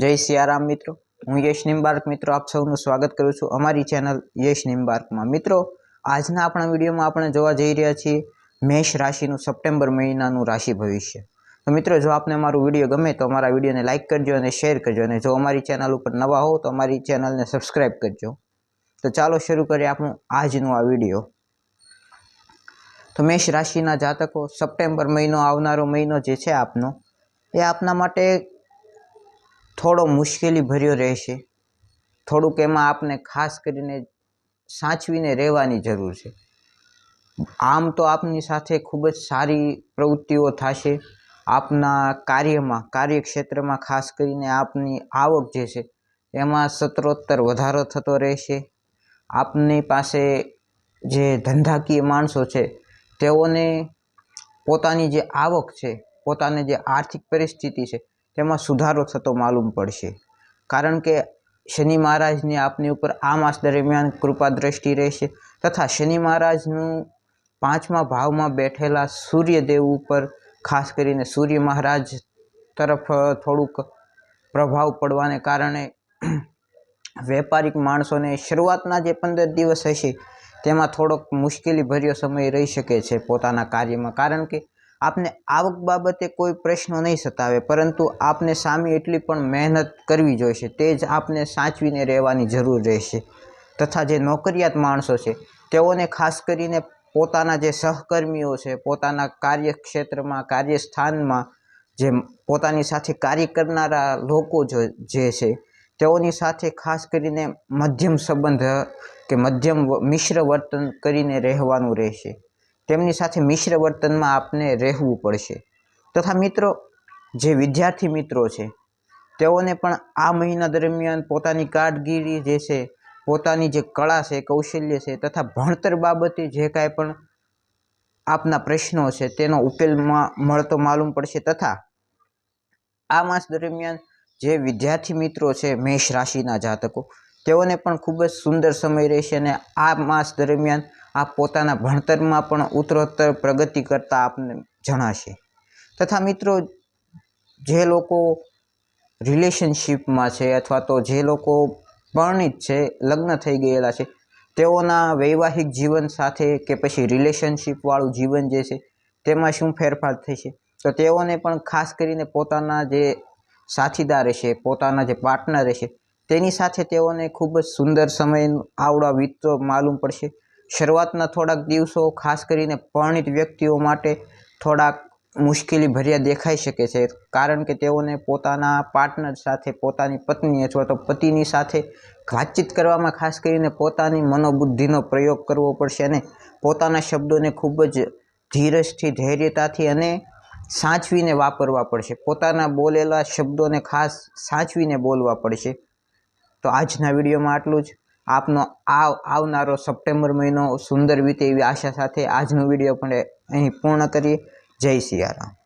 જય સિયારામ મિત્રો. હું યશ નિમ્બાર્ક મિત્રો, આપ સૌનું સ્વાગત કરું છું અમારી ચેનલ યશ નિમ્બાર્કમાં મિત્રો, આજના આપણા વિડીયોમાં આપણે જોવા જઈ રહ્યા છીએ મેષ રાશિનું સપ્ટેમ્બર મહિનાનું રાશિ ભવિષ્ય. તો મિત્રો, જો આપને અમારું વીડિયો ગમે તો અમારા વિડીયોને લાઇક કરજો અને શેર કરજો. અને જો અમારી ચેનલ ઉપર નવા હો તો અમારી ચેનલને સબસ્ક્રાઈબ કરજો. તો ચાલો શરૂ કરીએ આપણું આજનું આ વીડિયો. તો મેષ રાશિના જાતકો, સપ્ટેમ્બર મહિનો આવનારો મહિનો જે છે આપનો, એ આપના માટે થોડો મુશ્કેલી ભર્યો રહેશે. થોડુંક એમાં આપને ખાસ કરીને સાચવીને રહેવાની જરૂર છે. આમ તો આપની સાથે ખૂબ જ સારી પ્રવૃત્તિઓ થશે. આપના કાર્યમાં, કાર્યક્ષેત્રમાં ખાસ કરીને આપની આવક જે છે, એમાં સત્રોત્તર વધારો થતો રહેશે. આપની પાસે જે ધંધાકીય માણસો છે, તેઓને પોતાની જે આવક છે, પોતાની જે આર્થિક પરિસ્થિતિ છે તેમાં સુધારો થતો માલુમ પડશે. કારણ કે શનિ મહારાજની આપની ઉપર આ માસ દરમિયાન કૃપા દ્રષ્ટિ રહેશે તથા શનિ મહારાજનું પાંચમા ભાવમાં બેઠેલા સૂર્યદેવ ઉપર, ખાસ કરીને સૂર્ય મહારાજ તરફ થોડુંક પ્રભાવ પડવાને કારણે વેપારિક માણસોને શરૂઆતના જે પંદર દિવસ હશે તેમાં થોડોક મુશ્કેલી ભર્યો સમય રહી શકે છે પોતાના કાર્યમાં. કારણ કે આપને આવક બાબતે કોઈ પ્રશ્નો નહીં સતાવે, પરંતુ આપને સામે એટલી પણ મહેનત કરવી જોઈશે, તે જ આપને સાચવીને રહેવાની જરૂર રહેશે. તથા જે નોકરિયાત માણસો છે, તેઓને ખાસ કરીને પોતાના જે સહકર્મીઓ છે, પોતાના કાર્યક્ષેત્રમાં, કાર્યસ્થાનમાં, જે પોતાની સાથે કાર્ય કરનારા લોકો જે છે, તેઓની સાથે ખાસ કરીને મધ્યમ સંબંધ કે મધ્યમ મિશ્ર વર્તન કરીને રહેવાનું રહેશે. તેમની સાથે મિશ્ર વર્તનમાં આપને રહેવું પડશે. તથા મિત્રો, જે વિદ્યાર્થી મિત્રો છે, તેઓને પણ આ મહિના દરમિયાન પોતાની કામગીરી જે છે, પોતાની જે કળા છે, કૌશલ્ય છે, તથા ભણતર બાબતે જે કાંઈ પણ આપના પ્રશ્નો છે, તેનો ઉકેલમાં મળતો માલુમ પડશે. તથા આ માસ દરમિયાન જે વિદ્યાર્થી મિત્રો છે, મેષ રાશિના જાતકો, તેઓને પણ ખૂબ જ સુંદર સમય રહેશે અને આ માસ દરમિયાન આપ પોતાના ભણતરમાં પણ ઉત્તરોત્તર પ્રગતિ કરતા આપને જણાશે. તથા મિત્રો, જે લોકો રિલેશનશીપમાં છે અથવા તો જે લોકો પરણિત છે, લગ્ન થઈ ગયેલા છે, તેઓના વૈવાહિક જીવન સાથે કે પછી રિલેશનશીપવાળું જીવન જે છે, તેમાં શું ફેરફાર થશે? તો તેઓને પણ ખાસ કરીને પોતાના જે સાથીદાર રહેશે, પોતાના જે પાર્ટનર રહેશે, તેની સાથે તેઓને ખૂબ જ સુંદર સમય આવડા વીતતો માલુમ પડશે. શરૂઆતના થોડાક દિવસો, ખાસ કરીને પરણિત વ્યક્તિઓ માટે થોડાક મુશ્કેલી ભર્યા દેખાઈ શકે છે. કારણ કે તેઓને પોતાના પાર્ટનર સાથે, પોતાની પત્ની અથવા તો પતિની સાથે વાતચીત કરવામાં, ખાસ કરીને પોતાની મનોબુદ્ધિનો પ્રયોગ કરવો પડશે અને પોતાના શબ્દોને ખૂબ જ ધીરજથી, ધૈર્યતાથી અને સાચવીને વાપરવા પડશે. પોતાના બોલેલા શબ્દોને ખાસ સાચવીને બોલવા પડશે. તો આજના વિડીયોમાં આટલું જ. આપનો આવ, આવનારો સપ્ટેમ્બર મહિનો સુંદર વીતે એવી આશા સાથે આજનો વીડિયો પણ અહીં પૂર્ણ કરીએ. જય સિયારામ.